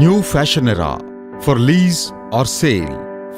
New fashion era for lease or sale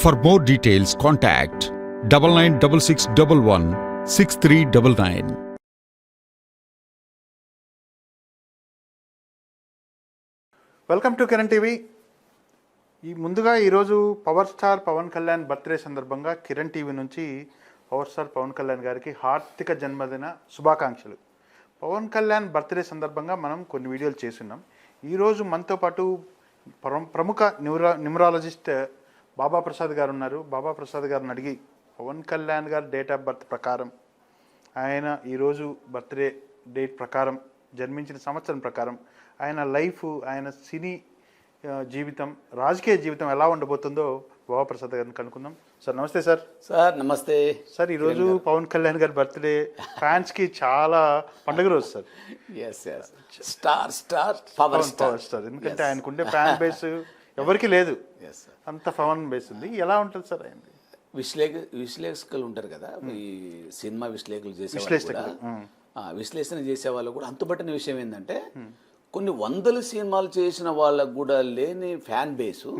for more details contact double nine double six double one six three double nine welcome to Kiran TV ఈ ముందుగా ఈరోజు power star Pawan Kalyan birthday సందర్భంగా Kiran TV నుంచి power star Pawan Kalyan గారికి హార్దిక జన్మదిన శుభాకాంక్షలు. Pawan Kalyan birthday సందర్భంగా మనం కొన్ని వీడియోలు చేస్తున్నాం. ఈరోజు మనతో పాటు ప్రముఖ న్యూరా న్యూమరాలజిస్ట్ బాబా ప్రసాద్ గారు ఉన్నారు బాబా ప్రసాద్ గారిని అడిగి పవన్ కళ్యాణ్ గారి డేట్ ఆఫ్ బర్త్ ప్రకారం ఆయన ఈరోజు బర్త్డే డేట్ ప్రకారం జన్మించిన సంవత్సరం ప్రకారం ఆయన లైఫ్ ఆయన సినీ జీవితం రాజకీయ జీవితం ఎలా ఉండబోతుందో బాబాప్రసాద్ గారిని కనుక్కుందాం. సార్ నమస్తే సార్. సార్ నమస్తే. సార్ ఈరోజు పవన్ కళ్యాణ్ గారి బర్త్డే. ఫ్యాన్స్కి చాలా పండుగ రోజు sir. Yes yes star star power star power star ఎందుకంటే ఆయనకుండే ఫ్యాన్ బేస్ ఎవరికి లేదు. అంత పవన్ బేస్ ఉంది. ఎలా ఉంటుంది సార్ ఆయన విశ్లేష విశ్లేషకులు ఉంటారు కదా ఈ సినిమా విశ్లేషకులు చేసే విశ్లేషణ చేసే వాళ్ళు కూడా అంతుపట్టిన విషయం ఏంటంటే కొన్ని వందల సినిమాలు చేసిన వాళ్ళకు కూడా లేని ఫ్యాన్ బేసు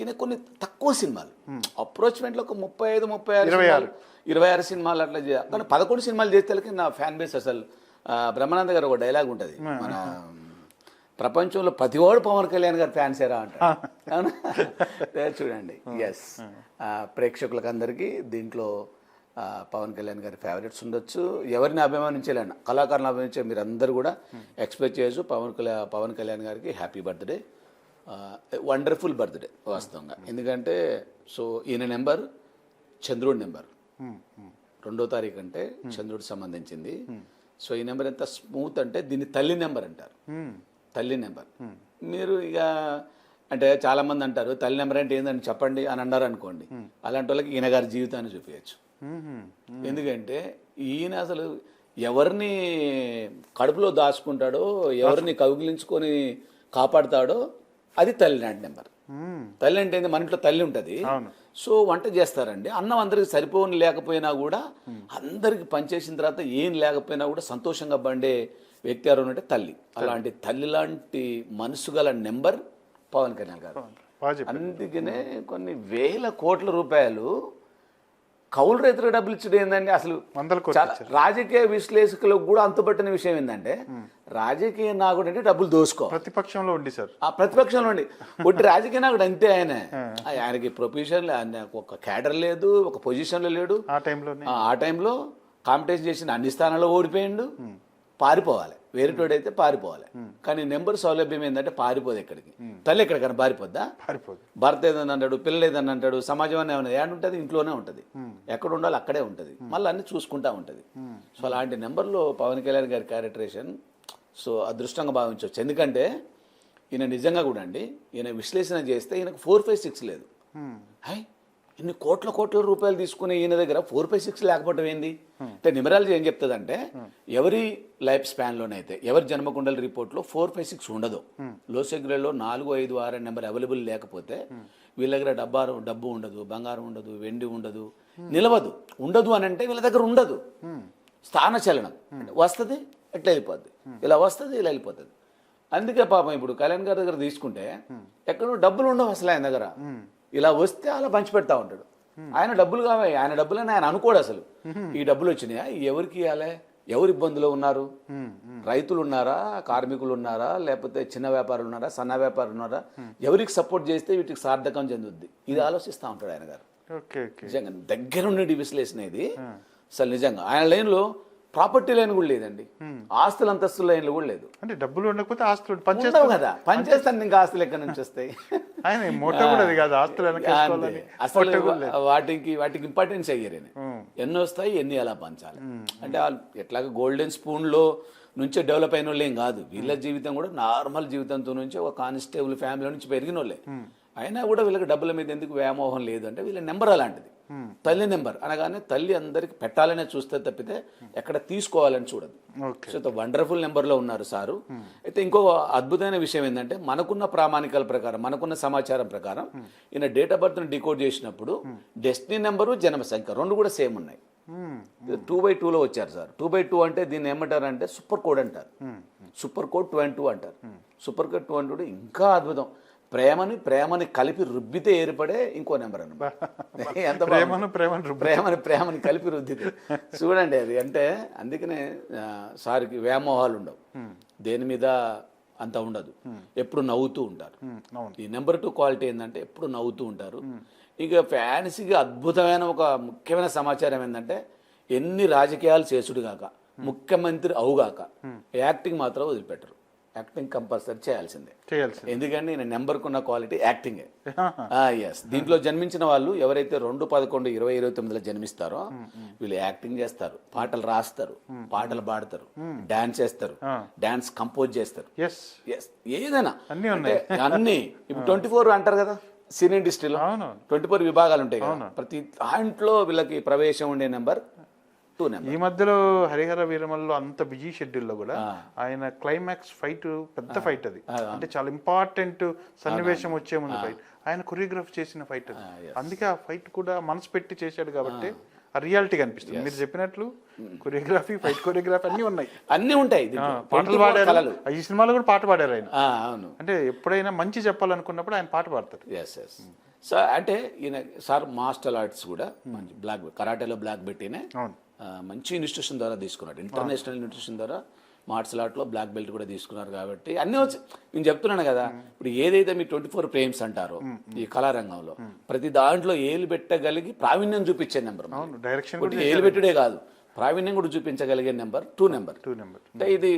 ఈయన కొన్ని తక్కువ సినిమాలు. అప్రోచ్మెంట్లో ఒక ముప్పై ఐదు ముప్పై ఆరు ఇరవై సినిమాలు, ఇరవై ఆరు సినిమాలు అట్లా చే- కానీ పదకొండు సినిమాలు చేస్తే నా ఫ్యాన్ బేస్ అసలు బ్రహ్మానంద గారు ఒక డైలాగ్ ఉంటుంది. మన ప్రపంచంలో ప్రతివాడు పవన్ కళ్యాణ్ గారు ఫ్యాన్స్ ఏరా అంటారు అవునా? అదే చూడండి. ఎస్ ప్రేక్షకులకు అందరికీ దీంట్లో పవన్ కళ్యాణ్ గారి ఫేవరెట్స్ ఉండొచ్చు. ఎవరిని అభిమానించాలన్న కళాకారులను అభిమానించే మీరు అందరూ కూడా ఎక్స్పెక్ట్ చేయొచ్చు. పవన్ కళ్యాణ్ పవన్ కళ్యాణ్ గారికి హ్యాపీ బర్త్డే వండర్ఫుల్ బర్త్డే వాస్తవంగా. ఎందుకంటే సో ఈయన నెంబర్ చంద్రుడి నెంబర్. రెండో తారీఖు అంటే చంద్రుడికి సంబంధించింది. సో ఈ నెంబర్ ఎంత స్మూత్ అంటే దీన్ని తల్లి నెంబర్ అంటారు. తల్లి నెంబర్. మీరు ఇక అంటే చాలా మంది అంటారు తల్లి నెంబర్ అంటే ఏందని చెప్పండి అని అన్నారు అనుకోండి. అలాంటి వాళ్ళకి ఈయన గారి జీవితాన్ని చూపించచ్చు ఎందుకంటే ఈయన అసలు ఎవరిని కడుపులో దాచుకుంటాడో ఎవరిని కౌగిలించుకొని కాపాడుతాడో అది తల్లి నాటి నెంబర్. తల్లి అంటే? మన ఇంట్లో తల్లి ఉంటుంది. సో వంట చేస్తారండి. అన్నం అందరికి సరిపోని లేకపోయినా కూడా అందరికి పనిచేసిన తర్వాత ఏం లేకపోయినా కూడా సంతోషంగా బండే వ్యక్తి ఎవరు అంటే తల్లి. అలాంటి తల్లి లాంటి మనసు గల నెంబర్ పవన్ కళ్యాణ్ గారు. అందుకనే కొన్ని వేల కోట్ల రూపాయలు కౌలు రైతులకు డబ్బులు ఇచ్చడం ఏందండి అసలు? చాలా రాజకీయ విశ్లేషకులకు కూడా అంతుపట్టిన విషయం ఏంటంటే రాజకీయ నాయకుడు అంటే డబ్బులు దోసుకో. ప్రతిపక్షంలో ఉండి సార్. ఆ ప్రతిపక్షంలో ఉండి. ఒట్టి రాజకీయ నాయకుడు అంతే ఆయన. ఆయనకి ప్రొఫెషన్ ఒక క్యాడర్ లేదు ఒక పొజిషన్లో లేడు. ఆ టైంలోనే. ఆ టైంలో కాంపిటీషన్ చేసిన అన్ని స్థానాల్లో ఓడిపోయిండు. పారిపోవాలి. వేరేటోడైతే పారిపోవాలి. కానీ నెంబర్ సౌలభ్యం ఏంటంటే పారిపోదు ఎక్కడికి. తల్లి ఎక్కడికైనా పారిపోద్దా? పారిపోదు. భర్త ఏదని అంటాడు పిల్లలు ఏదని అంటాడు సమాజం అని ఏమన్నా ఏడు ఉంటుంది? ఇంట్లోనే ఉంటుంది. ఎక్కడ ఉండాలి అక్కడే ఉంటుంది. మళ్ళీ అన్ని చూసుకుంటా ఉంటుంది. సో అలాంటి నెంబర్లో పవన్ కళ్యాణ్ గారి క్యారెక్టరేషన్ సో అదృష్టంగా భావించవచ్చు. ఎందుకంటే ఈయన నిజంగా కూడా అండి ఈయన విశ్లేషణ చేస్తే ఈయనకు ఫోర్ ఫైవ్ సిక్స్ లేదు. హై ఇన్ని కోట్ల కోట్ల రూపాయలు తీసుకునే ఈయన దగ్గర ఫోర్ ఫైవ్ సిక్స్ లేకపోవడం ఏంది? అంటే నిమరాలజీ ఏం చెప్తుందంటే ఎవరి లైఫ్ స్పాన్లోనైతే ఎవరి జన్మకుండల రిపోర్ట్లో ఫోర్ ఫైవ్ సిక్స్ ఉండదు. లో సెగ్రేడ్లో నాలుగు ఐదు ఆరు నెంబర్ అవైలబుల్ లేకపోతే వీళ్ళ దగ్గర డబ్బారు డబ్బు ఉండదు బంగారం ఉండదు వెండి ఉండదు నిలవదు. ఉండదు అని అంటే వీళ్ళ దగ్గర ఉండదు. స్థాన చలనం. వస్తుంది ఎట్లా వెళ్ళిపోద్ది? ఇలా వస్తుంది ఇలా వెళ్ళిపోతుంది అందుకే పాపం ఇప్పుడు కళ్యాణ్ గారి దగ్గర తీసుకుంటే ఎక్కడో డబ్బులు ఉండవు అసలు ఆయన దగ్గర. ఇలా వస్తే అలా పంచిపెడతా ఉంటాడు. ఆయన డబ్బులు కావాలి ఆయన డబ్బులని ఆయన అనుకోడు అసలు. ఈ డబ్బులు వచ్చినాయా? ఎవరికి ఇవ్వాలి? ఎవరు ఇబ్బందులో ఉన్నారు? రైతులు ఉన్నారా? కార్మికులు ఉన్నారా? లేకపోతే చిన్న వ్యాపారులు ఉన్నారా? సన్న వ్యాపారులు ఉన్నారా? ఎవరికి సపోర్ట్ చేస్తే వీటికి సార్థకం చెందుద్ది? ఇది ఆలోచిస్తూ ఉంటాడు ఆయన గారు. నిజంగా దగ్గర నుండి విశ్లేషణ ఇది అసలు నిజంగా ఆయన లైన్లో ప్రాపర్టీ లైన్ కూడా లేదండి. ఆస్తుల అంతస్తుల లైన్లు కూడా లేదు. అంటే డబ్బులు ఉండకపోతే ఆస్తులు పని ఉండవు కదా. పని చేస్తాను ఇంకా ఆస్తులు ఎక్కడి నుంచి వస్తాయి? ఆయన మోటో కూడా కాదు ఆస్తులు. అసలు వాటికి వాటికి ఇంపార్టెన్స్ అయ్యారు ఎన్ని వస్తాయి ఎన్ని ఎలా పంచాలి? అంటే వాళ్ళు ఎట్లాగ గోల్డెన్ స్పూన్లో నుంచే డెవలప్ అయిన వాళ్ళేం కాదు. వీళ్ళ జీవితం కూడా నార్మల్ జీవితంతో నుంచి ఒక కానిస్టేబుల్ ఫ్యామిలీ నుంచి పెరిగిన వాళ్ళే అయినా కూడా వీళ్ళకి డబ్బుల మీద ఎందుకు వ్యామోహం లేదు అంటే వీళ్ళ నెంబర్ అలాంటిది. తల్లి నెంబర్ అనగానే తల్లి అందరికి పెట్టాలనే చూస్తే తప్పితే ఎక్కడ తీసుకోవాలని చూడదు. సో వండర్ఫుల్ నెంబర్లో ఉన్నారు సారు. అయితే ఇంకో అద్భుతమైన విషయం ఏంటంటే మనకున్న ప్రామాణికాల ప్రకారం మనకున్న సమాచారం ప్రకారం ఈయన డేట్ ఆఫ్ బర్త్ని డికోడ్ చేసినప్పుడు డెస్టినీ నెంబరు జన్మ సంఖ్య రెండు కూడా సేమ్ ఉన్నాయి. టూ బై టూలో వచ్చారు సార్. టూ బై టూ అంటే దీన్ని ఏమంటారు అంటే సూపర్ కోడ్ అంటారు. Super code two and two అంటారు. Super code two and two ఇంకా అద్భుతం. ప్రేమని ప్రేమని కలిపి రుబ్బితే ఏర్పడే ఇంకో నెంబర్ అన్నమాట. ఎంత. ప్రేమను ప్రేమను ప్రేమని ప్రేమని కలిపి రుద్దితే చూడండి అది. అంటే అందుకనే సార్కి వ్యామోహాలు ఉండవు. దేని మీద అంత ఉండదు. ఎప్పుడు నవ్వుతూ ఉంటారు. ఈ నెంబర్ టూ క్వాలిటీ ఏంటంటే ఎప్పుడు నవ్వుతూ ఉంటారు. ఇక ఫ్యాన్సీగా అద్భుతమైన ఒక ముఖ్యమైన సమాచారం ఏంటంటే ఎన్ని రాజకీయాలు చేసుడు గాక ముఖ్యమంత్రి అవుగాక యాక్టింగ్ మాత్రం వదిలిపెట్టరు. యాక్టింగ్ కంపల్సరీ చేయాల్సిందే. చేయాల్సి ఎందుకంటే నేను నెంబర్కున్న క్వాలిటీ యాక్టింగే. ఎస్ దీంట్లో జన్మించిన వాళ్ళు ఎవరైతే రెండు పదకొండు ఇరవై ఇరవై తొమ్మిదిలో జన్మిస్తారో వీళ్ళు యాక్టింగ్ చేస్తారు పాటలు రాస్తారు పాటలు పాడతారు డాన్స్ చేస్తారు డాన్స్ కంపోజ్ చేస్తారు. ఏదైనా. అన్నీ ఇప్పుడు ట్వంటీ ఫోర్ అంటారు కదా సినీ ఇండస్ట్రీలో. ట్వంటీ ఫోర్ విభాగాలు ఉంటాయి కదా. ప్రతి దాంట్లో వీళ్ళకి ప్రవేశం ఉండే నెంబర్ టూ నెంబర్ ఈ మధ్యలో హరిహర వీరమల్లో అంత బిజీ షెడ్యూల్లో కూడా ఆయన క్లైమాక్స్ ఫైట్ పెద్ద ఫైట్ అది. అంటే చాలా ఇంపార్టెంట్ సన్నివేశం వచ్చే ముందు ఫైట్ ఆయన కొరియోగ్రాఫ్ చేసిన ఫైట్ అది. అందుకే ఆ ఫైట్ కూడా మనసు పెట్టి చేశాడు కాబట్టి ఆ. రియాలిటీ కనిపిస్తుంది. మీరు చెప్పినట్లు కొరియోగ్రఫీ ఫైట్ కొరియోగ్రఫీ అన్ని ఉన్నాయి. అన్ని ఉంటాయి. పాటలు 24 పాడారు ఈ సినిమాలో కూడా పాట పాడారు ఆయన. అవును. అంటే ఎప్పుడైనా మంచి చెప్పాలనుకున్నప్పుడు ఆయన పాట పాడతారు. ఎస్ ఎస్ సార్ అంటే ఈయన సార్ మాస్టల్ ఆర్ట్స్ కూడా మంచి బ్లాక్ కరాటేలో బ్లాక్ బెట్టినే అవును. మంచి ఇన్స్టిట్యూషన్ ద్వారా తీసుకున్నాడు. ఇంటర్నేషనల్ ఇన్స్టిట్యూషన్ ద్వారా మార్షల్ ఆర్ట్లో బ్లాక్ బెల్ట్ కూడా తీసుకున్నారు కాబట్టి అన్నీ వచ్చి నేను చెప్తున్నాను కదా ఇప్పుడు ఏదైతే మీ ట్వంటీ ఫోర్ ఫ్రేమ్స్ అంటారో ఈ కళారంగంలో ప్రతి దాంట్లో ఏలు పెట్టగలిగి ప్రావీణ్యం చూపించే నెంబర్ ఏలు పెట్టుడే కాదు ప్రావీణ్యం కూడా చూపించగలిగే number two number two number అంటే ఇది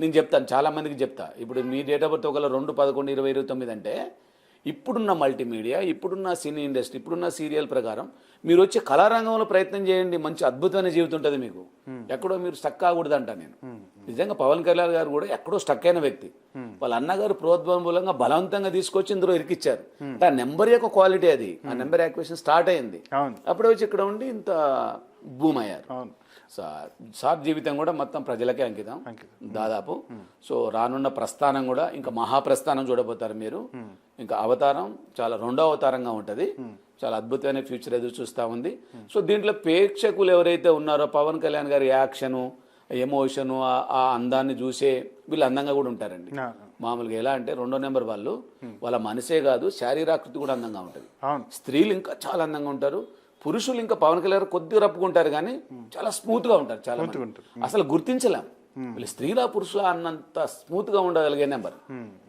నేను చెప్తాను చాలా మందికి చెప్తా. ఇప్పుడు మీ డేట్ ఆఫ్ బర్త్ ఒకవేళ రెండు పదకొండు ఇరవై ఇరవై తొమ్మిది అంటే ఇప్పుడున్న మల్టీమీడియా ఇప్పుడున్న సినీ ఇండస్ట్రీ ఇప్పుడున్న సీరియల్ ప్రకారం మీరు వచ్చి కళారంగంలో ప్రయత్నం చేయండి మంచి అద్భుతమైన జీవితం ఉంటుంది మీకు. ఎక్కడో మీరు స్టక్ కాకూడదు అంట నేను నిజంగా పవన్ కళ్యాణ్ గారు కూడా ఎక్కడో స్టక్ అయిన వ్యక్తి. వాళ్ళ అన్నగారు ప్రోద్బలంగా బలవంతంగా తీసుకొచ్చి ఇందులో ఇరికిచ్చారు. ఆ నెంబర్ యొక్క క్వాలిటీ అది. ఆ నెంబర్ యాక్వేషన్ స్టార్ట్ అయింది. అప్పుడే వచ్చి ఇక్కడ ఉండి ఇంత భూమ్ అయ్యారు. అవును. సార్ సార్ జీవితం కూడా మొత్తం ప్రజలకే అంకితం. దాదాపు. సో రానున్న ప్రస్థానం కూడా ఇంకా మహాప్రస్థానం చూడబోతారు మీరు. ఇంకా అవతారం చాలా రెండో అవతారంగా ఉంటుంది. చాలా అద్భుతమైన ఫ్యూచర్ ఎదురు చూస్తూ ఉంది. సో దీంట్లో ప్రేక్షకులు ఎవరైతే ఉన్నారో పవన్ కళ్యాణ్ గారి యాక్షను ఎమోషను ఆ- అందాన్ని చూసే వీళ్ళు అందంగా కూడా ఉంటారండి. మామూలుగా ఎలా అంటే రెండో నెంబర్ వాళ్ళు వాళ్ళ మనసే కాదు శారీరాకృతి కూడా అందంగా ఉంటుంది. స్త్రీలు ఇంకా చాలా అందంగా ఉంటారు. పురుషులు ఇంకా పవన్ కళ్యాణ్ కొద్దిగా రప్పుకుంటారు కానీ చాలా స్మూత్గా ఉంటారు చాలా. అసలు గుర్తించలేం. వీళ్ళు స్త్రీలా పురుషుల అన్నంత స్మూత్గా ఉండగలిగే నెంబర్.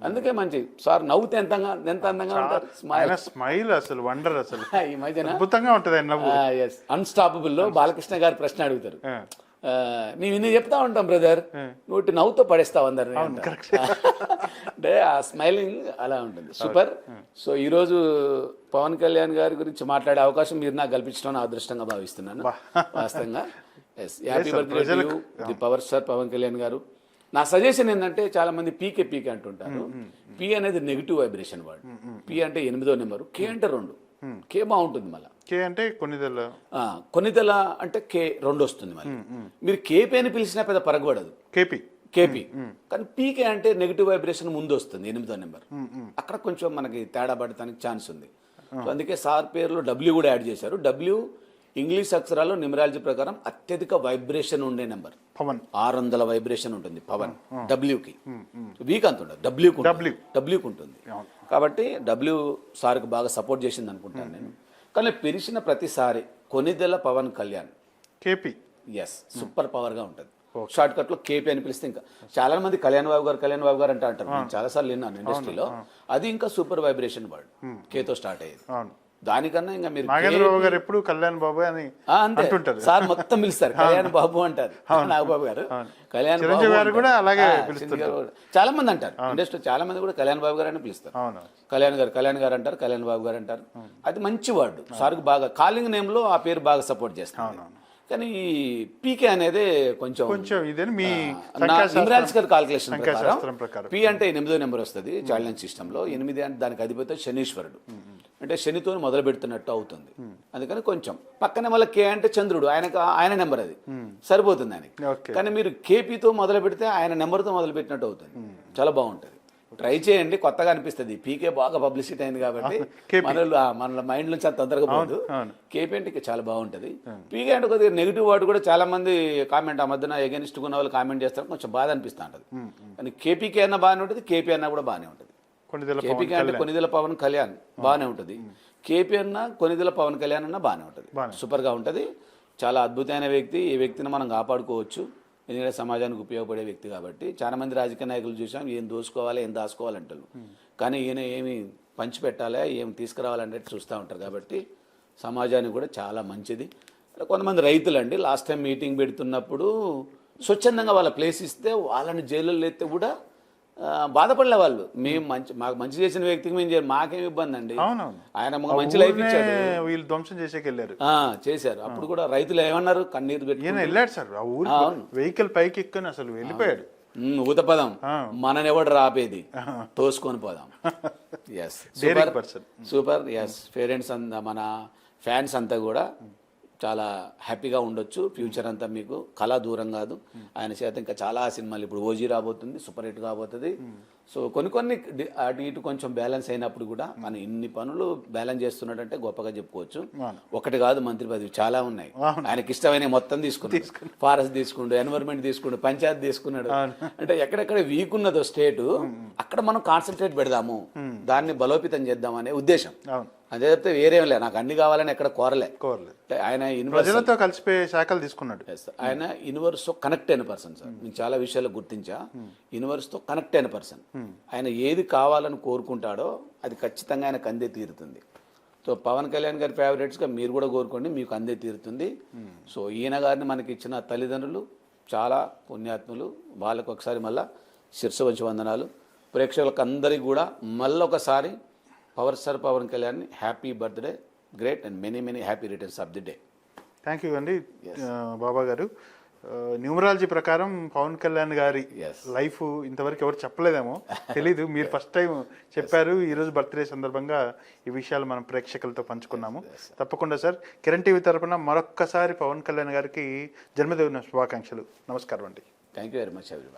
అందుకే మంచి. సార్ నవ్వుతే ఎంత ఎంత అందంగా ఉంటారు? స్మైల్. స్మైల్ అసలు వండర్ అసలు. ఈ మధ్యన? అద్భుతంగా ఉంటది అన్స్టాపబుల్లో బాలకృష్ణ గారు ప్రశ్న అడుగుతారు. మేము ఇన్ని చెప్తా ఉంటాం బ్రదర్ నువ్వు నవ్వుతో పడేస్తావు అందరిని. అంటే. ఆ స్మైలింగ్ అలా ఉంటుంది. సూపర్ సో ఈ రోజు పవన్ కళ్యాణ్ గారి గురించి మాట్లాడే అవకాశం మీరు నాకు కల్పించడం నా అదృష్టంగా భావిస్తున్నాను. వాస్తవంగా. Yes happy birthday the power star Pawan Kalyan garu. నా సజెషన్ ఏంటంటే చాలా మంది పీకే పీకే అంటుంటారు. పి అనేది నెగిటివ్ వైబ్రేషన్ వర్డ్ పి అంటే ఎనిమిదో నెంబరు కే అంటే రెండు. కే బాగుంటుంది మళ్ళీ. కే అంటే కొన్నిదల కొన్నిదల అంటే కే రెండు వస్తుంది మళ్ళీ మీరు కేపీ అని పిలిచినా పెద్ద పరగబడదు. కేపీ. కేపీ. కానీ పీకే అంటే నెగిటివ్ వైబ్రేషన్ ముందు వస్తుంది ఎనిమిదో నెంబర్. అక్కడ కొంచెం మనకి తేడా పడటానికి ఛాన్స్ ఉంది. సో అందుకే సార్ పేరులో డబ్ల్యూ కూడా యాడ్ చేశారు. డబ్ల్యూ ఇంగ్లీష్ అక్షరాల్లో న్యూమరాలజీ ప్రకారం అత్యధిక వైబ్రేషన్ ఉండే నెంబర్. పవన్. ఆరు వందల వైబ్రేషన్ ఉంటుంది పవన్ డబ్ల్యూకి. వీక్ అంత ఉండదు. డబ్ల్యూకి W. డబ్ల్యూకి ఉంటుంది. కాబట్టి డబ్ల్యూ సార్కి బాగా సపోర్ట్ చేసింది అనుకుంటాను నేను. కానీ పెరిచిన ప్రతిసారి Konidela Pawan Kalyan. KP. Yes super పవర్గా ఉంటుంది. షార్ట్ కట్లో కేపీ అని పిలిస్తే ఇంకా చాలా మంది కళ్యాణ్ బాబు గారు కళ్యాణ్ బాబు గారు అంటే అంటారు చాలా సార్లు విన్నాను ఇండస్ట్రీలో. అది ఇంకా సూపర్ వైబ్రేషన్ వర్డ్ కేతో స్టార్ట్ అయ్యేది. దానికన్నా ఇంకా మీరు నాగేంద్ర బాబు గారు ఎప్పుడు కళ్యాణ్ బాబు అని అంటుంటారు సార్ మొత్తం పిలుస్తారు. కళ్యాణ్ బాబు అంటారు. నాగబాబు గారు. కళ్యాణ్ బాబు గారు. కూడా అలాగే గారు. చాలా మంది అంటారు. ఇండస్ట్రీ చాలా మంది కూడా కళ్యాణ్ బాబు గారు అని పిలుస్తారు కళ్యాణ్ గారు కళ్యాణ్ గారు అంటారు కళ్యాణ్ బాబు గారు అంటారు. అది మంచి వర్డ్. సార్కు బాగా కాలింగ్ నేమ్లో ఆ పేరు బాగా సపోర్ట్ చేస్తాను కానీ ఈ పీకే అనేది కొంచెం కొంచెం ఇదని? మీ న్యూమరాలజికల్ కాల్కులేషన్ ప్రకారం. పి అంటే ఎనిమిదో నెంబర్ వస్తుంది. చాలెంజ్ సిస్టమ్లో ఎనిమిది అంటే దానికి అధిపతి శనీశ్వరుడు. అంటే శనితో మొదలు పెడుతున్నట్టు అవుతుంది. అందుకని కొంచెం. పక్కనే మళ్ళీ కే అంటే చంద్రుడు. ఆయనకు ఆయన నెంబర్ అది. సరిపోతుంది ఆయనకి. కానీ మీరు కేపీతో మొదలు పెడితే ఆయన నెంబర్తో మొదలు పెట్టినట్టు అవుతుంది. చాలా బాగుంటుంది. ట్రై చేయండి. కొత్తగా అనిపిస్తుంది. పీకే బాగా పబ్లిసిటీ అయింది కాబట్టి KP. మన మైండ్ నుంచి అంత తొందరగా పోదు. కేపీ అంటే చాలా బాగుంటుంది. పీకే అంటే కొద్దిగా నెగిటివ్ వాడు కూడా చాలా మంది కామెంట్ ఆ మధ్యన ఎగెనిస్ట్ ఉన్న వాళ్ళు కామెంట్ చేస్తారు. కొంచెం బాధ అనిపిస్తూ ఉంటుంది. కానీ కేపీకే అన్న బాగానే ఉంటుంది. కేపీ అన్న కూడా బాగానే ఉంటుంది. కేపీకే అంటే కొనిదెల పవన్ కళ్యాణ్ బాగానే ఉంటుంది. కేపీ అన్న కొనిదెల పవన్ కళ్యాణ్ అన్న బాగానే ఉంటుంది. సూపర్గా ఉంటుంది. చాలా అద్భుతమైన వ్యక్తి. ఈ వ్యక్తిని మనం కాపాడుకోవచ్చు. ఎందుకంటే సమాజానికి ఉపయోగపడే వ్యక్తి కాబట్టి. చాలా మంది రాజకీయ నాయకులు చూసాం ఏం దోసుకోవాలి ఏం దాచుకోవాలంటారు. కానీ ఈయన ఏమి పంచిపెట్టాలి ఏం తీసుకురావాలంటే చూస్తూ ఉంటారు కాబట్టి సమాజానికి కూడా చాలా మంచిది. కొంతమంది రైతులండి లాస్ట్ టైం మీటింగ్ పెడుతున్నప్పుడు స్వచ్ఛందంగా వాళ్ళ ప్లేస్ ఇస్తే వాళ్ళని జైల్లో ఎత్తే కూడా బాధపడలే వాళ్ళు. మేము మంచి మాకు మంచి చేసిన వ్యక్తికి మేము మాకేం ఇబ్బంది అండి. ఆయన మాకు మంచి లైఫ్ ఇచ్చాడు. వీళ్ళు ధ్వంసం చేసేకి వెళ్ళారు. ఆ, చేశారు. అప్పుడు కూడా రైతులు ఏమన్నారు? కన్నీరు పెట్టి వెళ్ళాడు సార్. ఆ ఊరు అవును. వెహికల్ పైకి ఎక్కని అసలు వెళ్ళిపోయాడు. ఊతపదం. ఆ. మననెవడు రాపేది? తోసుకొని పోదాం. Yes person. Super yes parents అంతా మన ఫ్యాన్స్ అంతా కూడా చాలా హ్యాపీగా ఉండొచ్చు. ఫ్యూచర్ అంతా మీకు కళ దూరం కాదు. ఆయన చేత ఇంకా చాలా సినిమాలు ఇప్పుడు ఓజీ రాబోతుంది సూపర్ హిట్ కాబోతుంది. సో కొన్ని కొన్ని అటు ఇటు కొంచెం బ్యాలెన్స్ అయినప్పుడు కూడా మన ఇన్ని పనులు బ్యాలెన్స్ చేస్తున్నాడంటే గొప్పగా చెప్పుకోవచ్చు. ఒకటి కాదు మంత్రి పదవి చాలా ఉన్నాయి. ఆయనకి ఇష్టమైన మొత్తం తీసుకున్నాడు. ఫారెస్ట్ తీసుకుండు ఎన్వైర్న్మెంట్ తీసుకుండు పంచాయత్ తీసుకున్నాడు. అంటే ఎక్కడెక్కడ వీక్ ఉన్నదో స్టేట్ అక్కడ మనం కాన్సన్ట్రేట్ పెడదాము. దాన్ని బలోపేతం చేద్దాం అనే ఉద్దేశం అదే తప్పితే వేరేం లే నాకు అన్ని కావాలని ఎక్కడ కోరలే. కోరలేదు అంటే ఆయన ప్రజలతో కలిసిపోయే శాఖలు తీసుకున్నాడు. ఆయన యూనివర్స్తో కనెక్ట్ అయిన పర్సన్ సార్ నేను చాలా విషయాలు గుర్తించా. యూనివర్స్తో కనెక్ట్ అయిన పర్సన్ ఆయన ఏది కావాలని కోరుకుంటాడో అది ఖచ్చితంగా ఆయనకు అందే తీరుతుంది. సో పవన్ కళ్యాణ్ గారి ఫేవరెట్స్గా మీరు కూడా కోరుకోండి మీకు అందే తీరుతుంది. సో ఈయన గారిని మనకి ఇచ్చిన తల్లిదండ్రులు చాలా పుణ్యాత్ములు. వాళ్ళకు ఒకసారి మళ్ళా శిరస వంచి వందనాలు. ప్రేక్షకులకు అందరికీ కూడా మళ్ళొకసారి power star Pawan Kalyan happy birthday great and many many happy returns of the day. Thank you అండి. బాబా గారు. న్యూమరాలజీ ప్రకారం పవన్ కళ్యాణ్ గారి. లైఫ్ ఇంతవరకు ఎవరు చెప్పలేదేమో. తెలీదు. మీరు ఫస్ట్ టైం చెప్పారు. ఈ రోజు బర్త్డే సందర్భంగా ఈ విషయాలు మనం ప్రేక్షకులతో పంచుకున్నాము. తప్పకుండా సార్. కిరణ్ టీవీ తరపున మరొక్కసారి పవన్ కళ్యాణ్ గారికి జన్మదిన శుభాకాంక్షలు. నమస్కారం అండి. Thank you very much everyone